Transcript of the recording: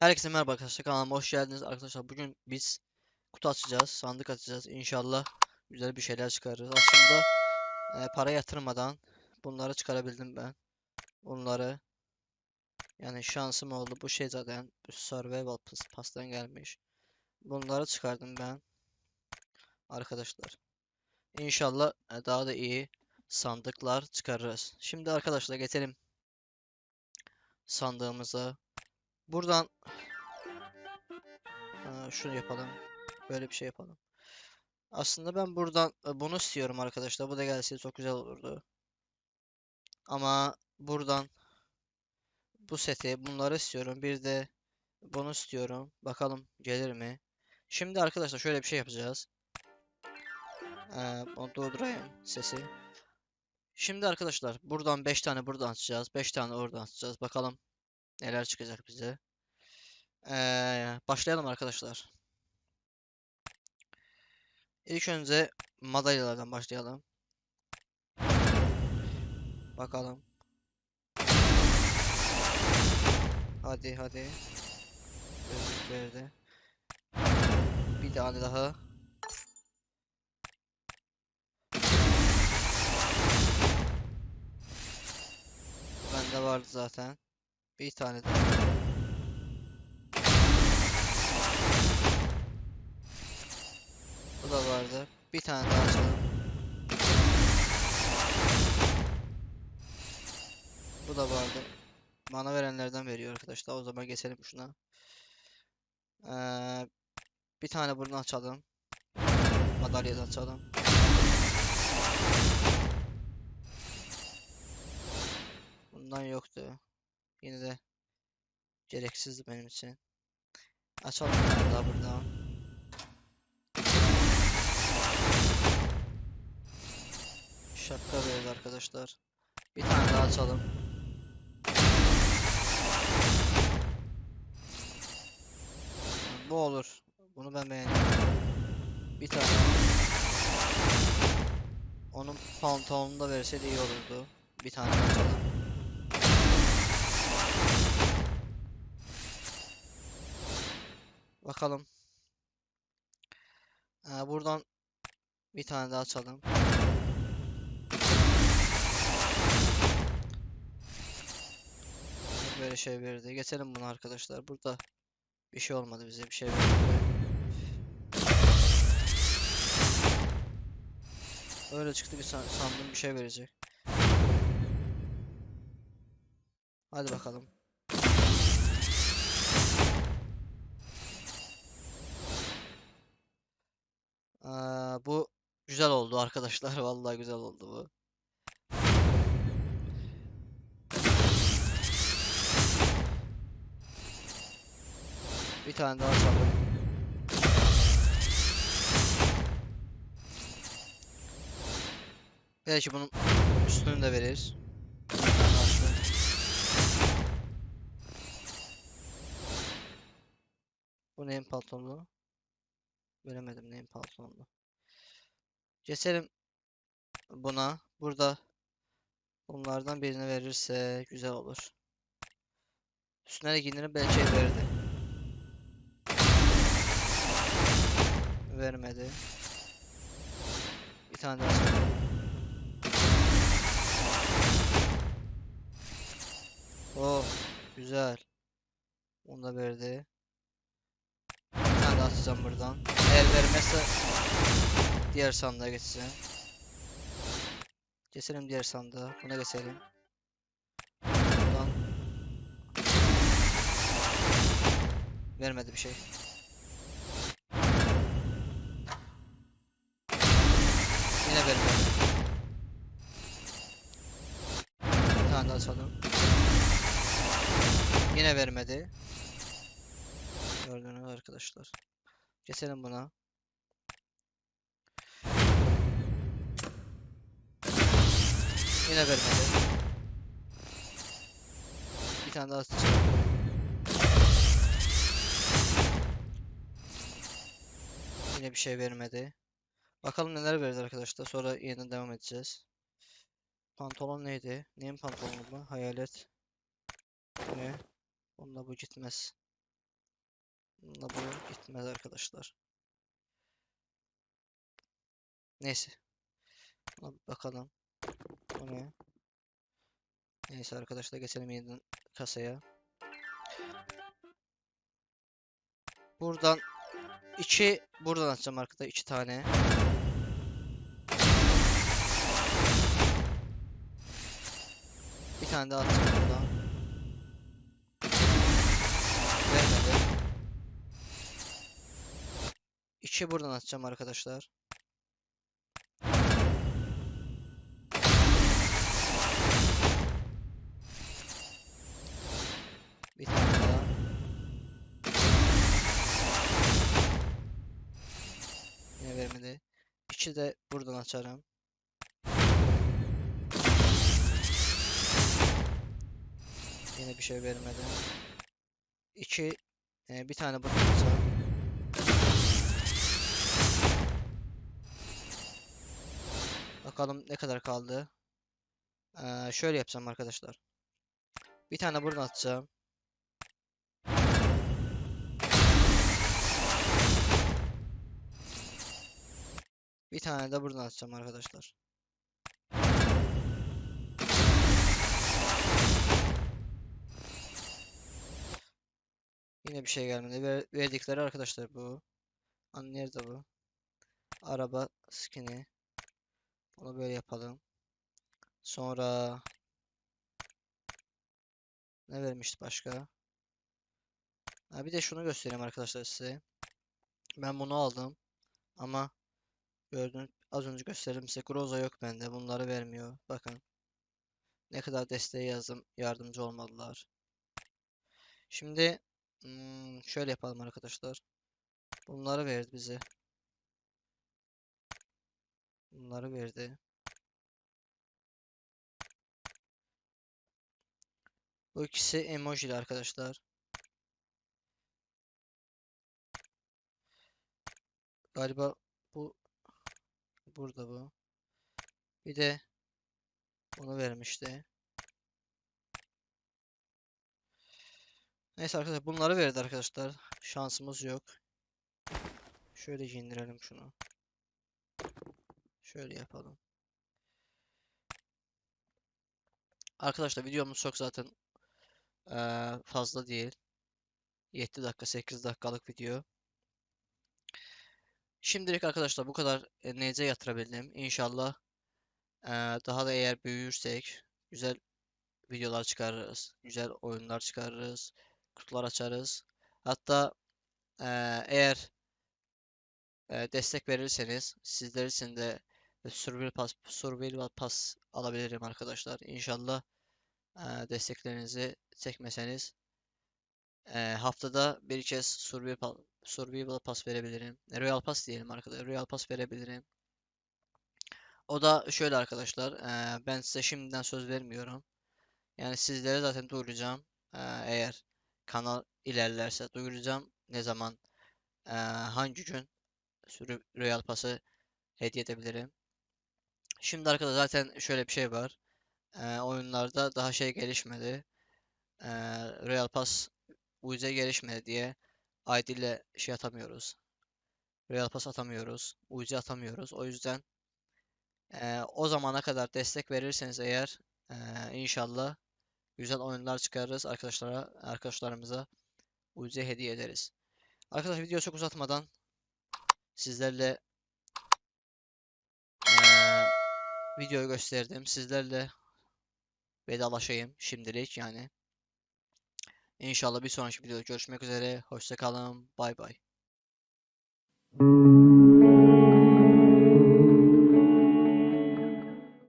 Herkese merhaba arkadaşlar kanalıma hoş geldiniz. Arkadaşlar bugün biz kutu açacağız sandık açacağız. İnşallah güzel bir şeyler çıkarırız. Aslında e, para yatırmadan bunları çıkarabildim ben. Bunları yani şansım oldu. Bu şey zaten survival pass'tan gelmiş. Bunları çıkardım ben arkadaşlar. İnşallah e, daha da iyi sandıklar çıkarırız. Şimdi arkadaşlar geçelim sandığımıza buradan Ha, şunu yapalım. Böyle bir şey yapalım. Aslında ben buradan e, bunu istiyorum arkadaşlar. Bu da gelse çok güzel olurdu. Ama buradan bu seti bunları istiyorum. Bir de bunu istiyorum. Bakalım gelir mi? Şimdi arkadaşlar şöyle bir şey yapacağız. Ee, onu durdurayım sesi. Şimdi arkadaşlar buradan 5 tane buradan açacağız. 5 tane oradan açacağız. Bakalım neler çıkacak bize. Ee, başlayalım arkadaşlar. İlk önce madalyalardan başlayalım. Bakalım. Hadi hadi. Gözlük verdi. Bir tane daha. Bende vardı zaten. Bir tane daha. Bu da vardı. Bir tane daha açalım. Bu da vardı. Bana verenlerden veriyor arkadaşlar. O zaman geçelim şuna. Ee, bir tane buradan açalım. Madalyadan açalım. Bundan yoktu. Yine de gereksizdi benim için. Açalım daha buradan. Şapka verdi arkadaşlar. Bir tane daha açalım. Bu olur. Bunu ben beğendim. Bir tane. Onun pantolonunu da verseydi iyi olurdu. Bir tane açalım. Bakalım. Ee, buradan bir tane daha açalım. Böyle şey verdi. Geçelim bunu arkadaşlar. Burada bir şey olmadı bize bir şey verdi. Öyle çıktı bir san sandım bir şey verecek. Hadi bakalım. Bu güzel oldu arkadaşlar. Vallahi güzel oldu bu. Bir tane daha açalım. Belki bunun üstünü de verir. Bir tane açtım. Bu neyin pantolonu? Göremedim neyin pantolonu. Geçelim buna. Burada bunlardan birini verirse güzel olur. Üstüne de giyinir belki verirdi. Vermedi. Bir tane daha. Oh, güzel. Onu da verdi. Daha atacağım buradan. Eğer vermezse diğer sandığa geçeceğim. Geçelim diğer sandığa. Buna geçelim. Buradan vermedi bir şey. Yine vermedi. Bir tane daha açalım. Yine vermedi. Gördüğünüz arkadaşlar. Geçelim buna. Yine vermedi. Bir tane daha açacağım. Yine bir şey vermedi. Bakalım neler verir arkadaşlar. Sonra yeniden devam edeceğiz. Pantolon neydi? Neyin pantolonu bu? Hayalet. Ne? Onunla bu gitmez. Bununla bu gitmez arkadaşlar. Neyse. Buna bakalım. Bu ne? Neyse arkadaşlar geçelim yeniden kasaya. Buradan iki buradan atacağım arkada iki tane. Bir tane daha atacağım buradan. Vermedi. İki buradan atacağım arkadaşlar. Bir tane daha. Yine vermedi. İki de buradan açarım. Yine bir şey vermedi. İki, e, bir tane buradan açarım. Bakalım ne kadar kaldı. Ee, şöyle yapacağım arkadaşlar. Bir tane buradan atacağım. Bir tane de buradan atacağım arkadaşlar. Yine bir şey gelmedi. Ver- verdikleri arkadaşlar bu. An nerede bu? Araba skin'i. Bunu böyle yapalım. Sonra ne vermişti başka? Ha, bir de şunu göstereyim arkadaşlar size. Ben bunu aldım. Ama gördüğünüz az önce gösterdim size. Groza yok bende. Bunları vermiyor. Bakın. Ne kadar desteğe yazdım. Yardımcı olmadılar. Şimdi hmm, şöyle yapalım arkadaşlar. Bunları verdi bize. Bunları verdi. Bu ikisi emojili arkadaşlar. Galiba bu burada bu. Bir de bunu vermişti. Neyse arkadaşlar bunları verdi arkadaşlar. Şansımız yok. Şöyle indirelim şunu. Şöyle yapalım. Arkadaşlar videomuz çok zaten fazla değil. 7 dakika 8 dakikalık video. Şimdilik arkadaşlar bu kadar e, NC yatırabildim. İnşallah daha da eğer büyürsek güzel videolar çıkarırız. Güzel oyunlar çıkarırız. Kutular açarız. Hatta eğer destek verirseniz sizler için de Survival Pass, Survival Pass alabilirim arkadaşlar. İnşallah eee, desteklerinizi çekmeseniz eee, haftada bir kez Survival, Survival Pass verebilirim. E, Royal Pass diyelim arkadaşlar. Royal Pass verebilirim. O da şöyle arkadaşlar. eee, ben size şimdiden söz vermiyorum. Yani sizlere zaten duyuracağım. Eee, eğer kanal ilerlerse duyuracağım. Ne zaman eee, hangi gün Royal Pass'ı hediye edebilirim. Şimdi arkadaşlar zaten şöyle bir şey var. Eee, oyunlarda daha şey gelişmedi. Eee Royal Pass UC gelişmedi diye ID ile şey atamıyoruz. Royal Pass atamıyoruz. UC atamıyoruz. O yüzden eee, o zamana kadar destek verirseniz eğer eee, inşallah güzel oyunlar çıkarırız arkadaşlara arkadaşlarımıza UC hediye ederiz. Arkadaşlar videoyu çok uzatmadan sizlerle videoyu gösterdim. Sizlerle vedalaşayım şimdilik yani. İnşallah bir sonraki videoda görüşmek üzere. Hoşça kalın. Bay bay.